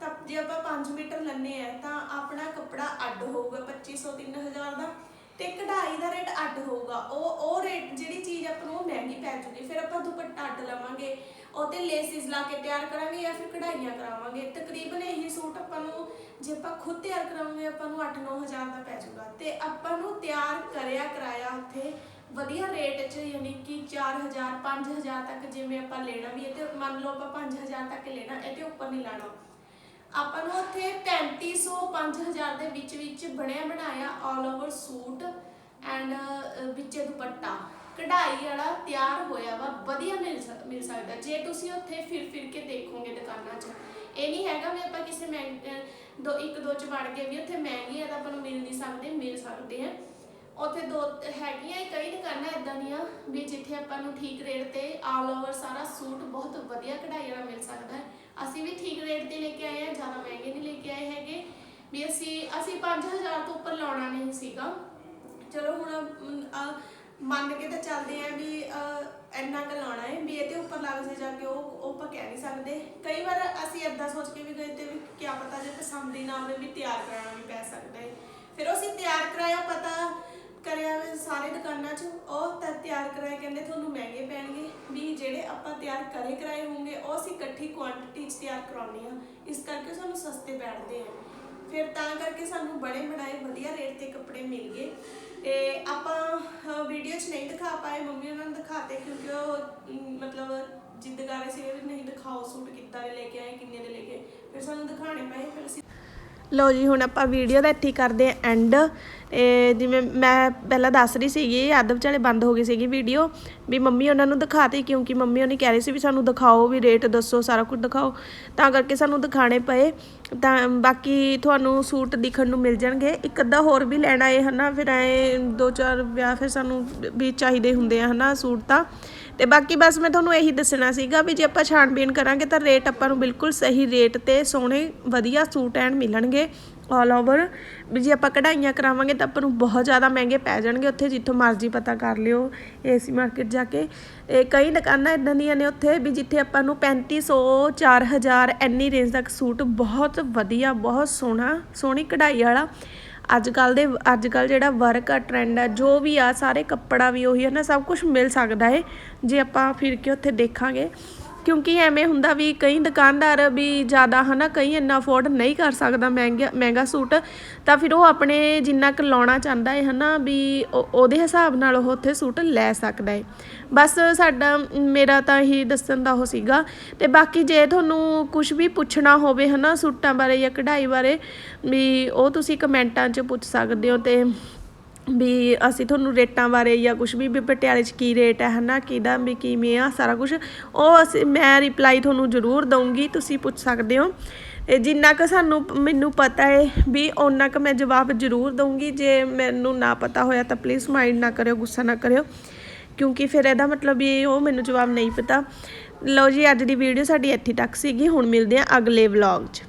ਤਾਂ ਜੇ ਆਪਾਂ 5 ਮੀਟਰ ਲੈਣੇ ਆ, ਤਾਂ ਆਪਣਾ ਕੱਪੜਾ ਅੱਡ ਹੋਊਗਾ 2500 3000 ਦਾ। ਤੇ ਕਢਾਈ ਦਾ ਰੇਟ ਅੱਡ ਹੋਊਗਾ। ਉਹ ਉਹ ਰੇਟ ਜਿਹੜੀ ਚੀਜ਼ ਆਪਾਂ ਨੂੰ ਉਹ ਮਹਿੰਗੀ ਪੈ ਜੂਗੀ। ਫਿਰ ਆਪਾਂ ਦੁਪੱਟਾ ਅੱਡ ਲਵਾਂਗੇ। ਉਹ ਤੇ ਲੇਸਿਸ ਲਾ ਕੇ ਤਿਆਰ ਕਰਾਂਗੇ ਜਾਂ ਫਿਰ ਕਢਾਈਆਂ ਕਰਾਵਾਂਗੇ। ਤਕਰੀਬਨ ਇਹ ਸੂਟ ਆਪਾਂ ਨੂੰ, ਜੇ ਆਪਾਂ ਖੁਦ ਤਿਆਰ ਕਰਾਵਾਂਗੇ, ਆਪਾਂ ਨੂੰ 8-9000 ਦਾ ਪੈ ਜਾਊਗਾ ਤੇ ਆਪਾਂ ਨੂੰ ਤਿਆਰ ਕਰਿਆ ਕਰਾਇਆ ਉੱਥੇ ਵਧੀਆ ਰੇਟ 'ਚ, ਯਾਨੀ ਕਿ 4000 5000 ਤੱਕ ਜਿਵੇਂ ਆਪਾਂ ਲੈਣਾ ਵੀ ਹੈ ਤੇ ਮੰਨ ਲਓ ਆਪਾਂ 5000 ਤੱਕ ਲੈਣਾ ਇਹਦੇ ਉੱਪਰ ਨਹੀਂ ਲੈਣਾ ਆਪਾਂ ਨੂੰ ਉੱਥੇ 3500 5000 ਦੇ ਵਿੱਚ ਵਿੱਚ ਬਣਿਆ ਬਣਾਇਆ ਆਲ ਓਵਰ ਸੂਟ ਐਂਡ ਵਿੱਚ ਦੁਪੱਟਾ। ਕਢਾਈ ਵਾਲਾ ਤਿਆਰ ਹੋਇਆ ਵਾ, ਵਧੀਆ ਮਿਲ ਮਿਲ ਸਕਦਾ। ਜੇ ਤੁਸੀਂ ਉੱਥੇ ਫਿਰ ਫਿਰ ਕੇ ਦੇਖੋਗੇ ਦੁਕਾਨਾਂ 'ਚ। ਇਹ ਨਹੀਂ ਹੈਗਾ ਵੀ ਆਪਾਂ ਕਿਸੇ ਦੋ, ਇੱਕ, ਦੋ ਚ ਵੜ ਗਏ ਵੀ ਉੱਥੇ ਮਹਿੰਗੀ ਆ ਤਾਂ ਆਪਾਂ ਨੂੰ ਮਿਲ ਨਹੀਂ ਸਕਦੇ, ਮਿਲ ਸਕਦੇ ਆ। ਉੱਥੇ ਦੋ, ਹੈਗੀਆਂ ਕਈ ਦੁਕਾਨਾਂ ਇਦਾਂ ਦੀਆਂ ਵੀ ਜਿੱਥੇ ਆਪਾਂ ਨੂੰ ਠੀਕ ਰੇਟ ਤੇ ਆਲ ਓਵਰ ਸਾਰਾ ਸੂਟ ਬਹੁਤ ਵਧੀਆ ਕਢਾਈ ਵਾਲਾ ਮਿਲ ਸਕਦਾ ਹੈ। ਅਸੀਂ ਵੀ ਠੀਕ ਰੇਟ ਤੇ ਲੈ ਕੇ ਆਏ ਆ, ਜ਼ਿਆਦਾ ਮਹਿੰਗੇ ਨਹੀਂ ਲੈ ਕੇ ਆਏ ਹੈਗੇ। ਵੀ ਅਸੀਂ ਅਸੀਂ 5000 ਤੋਂ ਉੱਪਰ ਲਾਉਣਾ ਨਹੀਂ ਸੀਗਾ। ਚਲੋ ਹੁਣ ਮੰਨ ਕੇ ਤਾਂ ਚੱਲਦੇ ਆ ਵੀ ਇੰਨਾ ਕੁ ਲਾਉਣਾ ਹੈ। ਵੀ ਇਹਦੇ ਉੱਪਰ ਲੱਗ ਜੇ ਜਾ ਕੇ ਉਹ ਉਹ ਆਪਾਂ ਕਹਿ ਨਹੀਂ ਸਕਦੇ। ਕਈ ਵਾਰ ਅਸੀਂ ਏਦਾਂ ਸੋਚ ਕੇ ਵੀ ਗਏ ਤੇ ਵੀ ਕੀ ਪਤਾ ਜੇ ਪਸੰਦ ਹੀ ਨਾ ਆਵੇ ਵੀ ਤਿਆਰ ਕਰਾਉਣਾ ਵੀ ਪੈ ਸਕਦਾ ਹੈ। ਫਿਰ ਅਸੀਂ ਤਿਆਰ ਕਰਾਇਆ, ਪਤਾ ਕਰਿਆ ਵੇ, ਸਾਰੇ ਦੁਕਾਨਾਂ 'ਚ, ਉਹ ਤਾਂ ਤਿਆਰ ਕਰਾਏ, ਕਹਿੰਦੇ ਤੁਹਾਨੂੰ ਮਹਿੰਗੇ ਪੈਣਗੇ। ਵੀ ਜਿਹੜੇ ਆਪਾਂ ਤਿਆਰ ਕਰੇ ਕਰਾਏ ਹੋਣਗੇ, ਉਹ ਅਸੀਂ ਇਕੱਠੀ ਕੁਆਂਟੀਟੀ 'ਚ ਤਿਆਰ ਕਰਾਉਣੀ ਆ। ਇਸ ਕਰਕੇ ਸਾਨੂੰ ਸਸਤੇ ਬੈਠਦੇ ਆ। ਫਿਰ ਤਾਂ ਕਰਕੇ ਸਾਨੂੰ ਬੜੇ ਬਣਾਏ, ਵਧੀਆ ਰੇਟ ਤੇ ਕੱਪੜੇ ਮਿਲ ਗਏ। ਤੇ ਆਪਾਂ ਵੀਡੀਓ 'ਚ ਨਹੀਂ ਦਿਖਾ ਪਾਏ, ਮੰਮੀ ਉਹਨਾਂ ਨੂੰ ਦਿਖਾਤੇ, ਕਿਉਂਕਿ ਉਹ ਮਤਲਬ ਜਿੱਦ ਕਰ ਰਹੇ ਸੀ ਵੀ ਨਹੀਂ ਦਿਖਾਓ, ਸੂਟ ਕਿੱਦਾਂ ਦੇ ਲੈ ਕੇ ਆਏ, ਕਿੰਨੇ ਦੇ ਲੈ ਕੇ ਫਿਰ ਸਾਨੂੰ ਦਿਖਾਣੇ ਪਏ, ਫਿਰ ਅਸੀਂ ਲੋ ਜੀ, ਹੁਣ ਆਪਾਂ ਵੀਡੀਓ ਦਾ ਇੱਥੇ ਕਰਦੇ ਐਂਡ ਤੇ ਜਿਵੇਂ ਮੈਂ ਪਹਿਲਾਂ ਦੱਸ ਰਹੀ ਸੀਗੀ ਅੱਧ ਵਿਚਾਲੇ ਬੰਦ ਹੋ ਗਈ ਸੀਗੀ ਵੀਡੀਓ ਵੀ ਮੰਮੀ ਉਹਨਾਂ ਨੂੰ ਦਿਖਾਤੀ ਕਿਉਂਕਿ ਮੰਮੀ ਉਹਨੇ ਕਹਿ ਰਹੀ ਸੀ ਵੀ ਸਾਨੂੰ ਦਿਖਾਓ, ਵੀ ਰੇਟ ਦੱਸੋ, ਸਾਰਾ ਕੁਝ ਦਿਖਾਓ। ਤਾਂ ਕਰਕੇ ਸਾਨੂੰ ਦਿਖਾਣੇ ਪਏ। ਤਾਂ ਬਾਕੀ ਤੁਹਾਨੂੰ ਸੂਟ ਦਿਖਣ ਨੂੰ ਮਿਲ ਜਾਣਗੇ। ਇੱਕ ਅੱਧਾ ਹੋਰ ਵੀ ਲੈਣਾ ਏ ਹਨਾ, ਫਿਰ ਐ ਦੋ ਚਾਰ ਵਿਆਹ ਫਿਰ ਸਾਨੂੰ ਵੀ ਚਾਹੀਦੇ ਹੁੰਦੇ ਆ ਹਨਾ ਸੂਟ ਤਾਂ। ਤੇ ਬਾਕੀ ਬਸ ਮੈਂ ਤੁਹਾਨੂੰ ਇਹੀ ਦੱਸਣਾ ਸੀਗਾ ਵੀ ਜੇ ਆਪਾਂ ਛਾਣਬੀਨ ਕਰਾਂਗੇ ਤਾਂ ਰੇਟ ਆਪਾਂ ਨੂੰ ਬਿਲਕੁਲ ਸਹੀ ਰੇਟ ਤੇ ਸੋਹਣੇ, ਵਧੀਆ ਸੂਟ ਐਂਡ ਮਿਲਣਗੇ। ਆਲ ਓਵਰ ਵੀ ਜੇ ਆਪਾਂ ਕਢਾਈਆਂ ਕਰਾਵਾਂਗੇ ਤਾਂ ਆਪਾਂ ਨੂੰ ਬਹੁਤ ਜ਼ਿਆਦਾ ਮਹਿੰਗੇ ਪੈ ਜਾਣਗੇ ਉੱਥੇ, ਜਿੱਥੋਂ ਮਰਜ਼ੀ ਪਤਾ ਕਰ ਲਿਓ ਏਸੀ ਮਾਰਕੀਟ ਜਾ ਕੇ। ਇਹ ਕਈ ਦੁਕਾਨਾਂ ਇਦਾਂ ਦੀਆਂ ਨੇ ਉੱਥੇ ਵੀ ਜਿੱਥੇ ਆਪਾਂ ਨੂੰ 3500 4000 ਇੰਨੀ ਰੇਂਜ ਤੱਕ ਸੂਟ ਬਹੁਤ ਵਧੀਆ, ਬਹੁਤ ਸੋਹਣਾ, ਸੋਹਣੀ ਕਢਾਈ ਵਾਲਾ। ਅੱਜ ਕੱਲ ਦੇ ਅੱਜ ਕੱਲ ਜਿਹੜਾ ਵਰਕ ਆ ਟ੍ਰੈਂਡ ਆ, ਜੋ ਵੀ ਆ, ਸਾਰੇ ਕੱਪੜਾ ਵੀ ਉਹੀ ਹੈ ਨਾ, ਸਭ ਕੁਝ ਮਿਲ ਸਕਦਾ ਹੈ ਜੇ ਆਪਾਂ ਫਿਰ ਕੇ ਉੱਥੇ ਦੇਖਾਂਗੇ। ਕਿਉਂਕਿ ਐਵੇਂ ਹੁੰਦਾ ਵੀ ਕਈ ਦੁਕਾਨਦਾਰ ਵੀ ਜ਼ਿਆਦਾ ਹਨਾ, ਕਈ ਇੰਨਾ ਅਫੋਰਡ ਨਹੀਂ ਕਰ ਸਕਦਾ ਮਹਿੰਗਾ ਮਹਿੰਗਾ ਸੂਟ, ਤਾਂ ਫਿਰ ਉਹ ਆਪਣੇ ਜਿੰਨਾ ਕੁ ਲਾਉਣਾ ਚਾਹੁੰਦਾ ਹੈ ਹਨਾ, ਵੀ ਉਹਦੇ ਹਿਸਾਬ ਨਾਲ ਉਹ ਉੱਥੇ ਸੂਟ ਲੈ ਸਕਦਾ ਹੈ। ਬਸ ਸਾਡਾ, ਮੇਰਾ ਤਾਂ ਇਹੀ ਦੱਸਣ ਦਾ ਉਹ ਸੀਗਾ। ਤੇ ਬਾਕੀ ਜੇ ਤੁਹਾਨੂੰ ਕੁਝ ਵੀ ਪੁੱਛਣਾ ਹੋਵੇ ਹਨਾ, ਸੂਟਾਂ ਬਾਰੇ ਜਾਂ ਕਢਾਈ ਬਾਰੇ, ਵੀ ਉਹ ਤੁਸੀਂ ਕਮੈਂਟਾਂ 'ਚ ਪੁੱਛ ਸਕਦੇ ਹੋ ਤੇ ਵੀ ਅਸੀਂ ਤੁਹਾਨੂੰ ਰੇਟਾਂ ਬਾਰੇ ਜਾਂ ਕੁਝ ਵੀ ਵੀ ਪਟਿਆਲੇ 'ਚ ਕੀ ਰੇਟ ਹੈ, ਹਨਾ, ਕਿਹਦਾ, ਵੀ ਕਿਵੇਂ ਆ, ਸਾਰਾ ਕੁਝ ਉਹ ਅਸੀਂ, ਮੈਂ ਰਿਪਲਾਈ ਤੁਹਾਨੂੰ ਜ਼ਰੂਰ ਦਊਂਗੀ, ਤੁਸੀਂ ਪੁੱਛ ਸਕਦੇ ਹੋ। ਜਿੰਨਾ ਕੁ ਸਾਨੂੰ ਮੈਨੂੰ ਪਤਾ ਹੈ ਵੀ ਓਨਾ ਕੁ ਮੈਂ ਜਵਾਬ ਜ਼ਰੂਰ ਦਊਂਗੀ, ਜੇ ਮੈਨੂੰ ਨਾ ਪਤਾ ਹੋਇਆ ਤਾਂ ਪਲੀਜ਼ ਮਾਈਂਡ ਨਾ ਕਰਿਓ, ਗੁੱਸਾ ਨਾ ਕਰਿਓ। ਕਿਉਂਕਿ ਫਿਰ ਇਹਦਾ ਮਤਲਬ ਵੀ ਉਹ ਮੈਨੂੰ ਜਵਾਬ ਨਹੀਂ ਪਤਾ। ਲਓ ਜੀ, ਅੱਜ ਦੀ ਵੀਡੀਓ ਸਾਡੀ ਇੱਥੇ ਤੱਕ ਸੀਗੀ, ਹੁਣ ਮਿਲਦੇ ਹਾਂ ਅਗਲੇ ਵਲੌਗ 'ਚ।